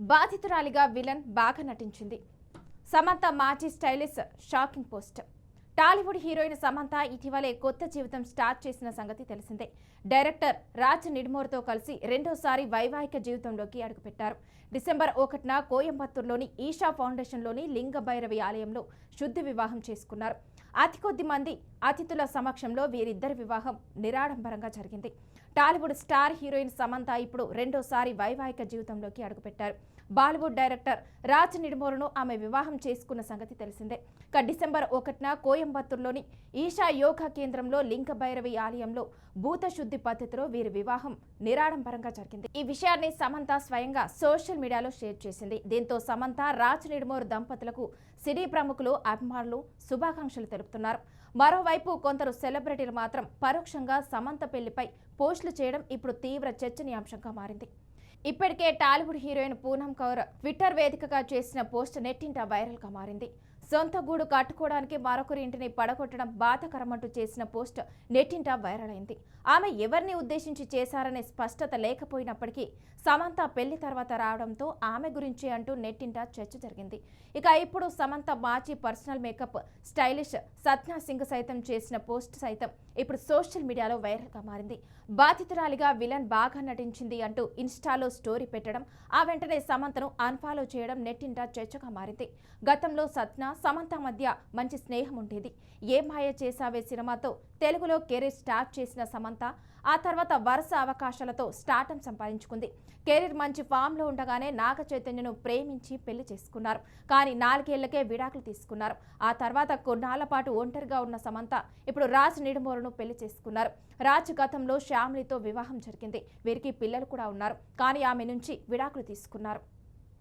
బాధితురాలిగా villain బాగా నటించింది. సమంత మాజీ stylist shocking post Tollywood heroine Samantha ఇటీవలే కొత్త జీవితం స్టార్ట్ చేసిన సంగతి తెలిసిందే. డైరెక్టర్ రాజ్ నిడ్మోర్తో కలిసి రెండోసారి వైవాహిక జీవితంలోకి అడుగుపెట్టారు. డిసెంబర్ ఒకటిన కోయంబత్తూర్లోని ఈషా ఫౌండేషన్లోని లింగ భైరవి ఆలయంలో శుద్ధి వివాహం చేసుకున్నారు. అతి కొద్ది మంది అతిథుల సమక్షంలో వీరిద్దరి వివాహం నిరాడంబరంగా జరిగింది. టాలీవుడ్ స్టార్ హీరోయిన్ సమంత ఇప్పుడు రెండోసారి వైవాహిక జీవితంలోకి అడుగుపెట్టారు. బాలీవుడ్ డైరెక్టర్ రాజ్ నిడ్మోర్ను ఆమె వివాహం చేసుకున్న సంగతి తెలిసిందే. ఇక డిసెంబర్ ఒకటిన కోయం కోయంబత్తూరులోని ఈషా యోగా కేంద్రంలో లింక భైరవి ఆలయంలో భూత శుద్ధి పద్ధతిలో వీరి వివాహం నిరాడంబరంగా జరిగింది. ఈ విషయాన్ని సమంత స్వయంగా సోషల్ మీడియాలో షేర్ చేసింది. దీంతో సమంత రాజ్ నిడుమోరు దంపతులకు సినీ ప్రముఖులు అభిమానులు శుభాకాంక్షలు తెలుపుతున్నారు. మరోవైపు కొందరు సెలబ్రిటీలు మాత్రం పరోక్షంగా సమంత పెళ్ళిపై పోస్టులు చేయడం ఇప్పుడు తీవ్ర చర్చనీయాంశంగా మారింది. ఇప్పటికే Tollywood heroine Poonam Kaur Twitter వేదికగా చేసిన పోస్ట్ నెట్టింట వైరల్గా మారింది. సొంత గూడు కట్టుకోవడానికి మరొకరి ఇంటిని పడగొట్టడం బాధకరమంటూ చేసిన పోస్ట్ నెట్టింట వైరల్ అయింది ఆమె ఎవరిని ఉద్దేశించి చేశారనే స్పష్టత లేకపోయినప్పటికీ సమంత పెళ్ళి తర్వాత రావడంతో ఆమె గురించి అంటూ నెట్టింట చర్చ జరిగింది. ఇక ఇప్పుడు సమంత మాజీ personal makeup stylist Sadhna Singh సైతం చేసిన పోస్ట్ సైతం ఇప్పుడు సోషల్ మీడియాలో వైరల్గా మారింది. బాధితురాలిగా విలన్ బాగా నటించింది అంటూ ఇన్స్టాలో స్టోరీ పెట్టడం ఆ వెంటనే సమంతను అన్ఫాలో చేయడం నెట్టింట చర్చగా మారింది. గతంలో సత్నా సమంత మధ్య మంచి స్నేహం ఉండేది. ఏ మాయ చేసావే సినిమాతో? తెలుగులో కెరీర్ స్టార్ట్ చేసిన సమంత ఆ తర్వాత వరుస అవకాశాలతో స్టార్టం సంపాదించుకుంది. కెరీర్ మంచి ఫామ్లో ఉండగానే నాగ చైతన్యను ప్రేమించి పెళ్ళి చేసుకున్నారు. కానీ నాలుగేళ్ళకే విడాకులు తీసుకున్నారు. ఆ తర్వాత కొన్నాళ్ళ పాటు ఒంటరిగా ఉన్న సమంత ఇప్పుడు రాజ్ నిడుమోరును పెళ్ళి చేసుకున్నారు. రాజ్ గతంలో శ్యామ్లితో వివాహం జరిగింది. వీరికి పిల్లలు కూడా ఉన్నారు. కానీ ఆమె నుంచి విడాకులు తీసుకున్నారు.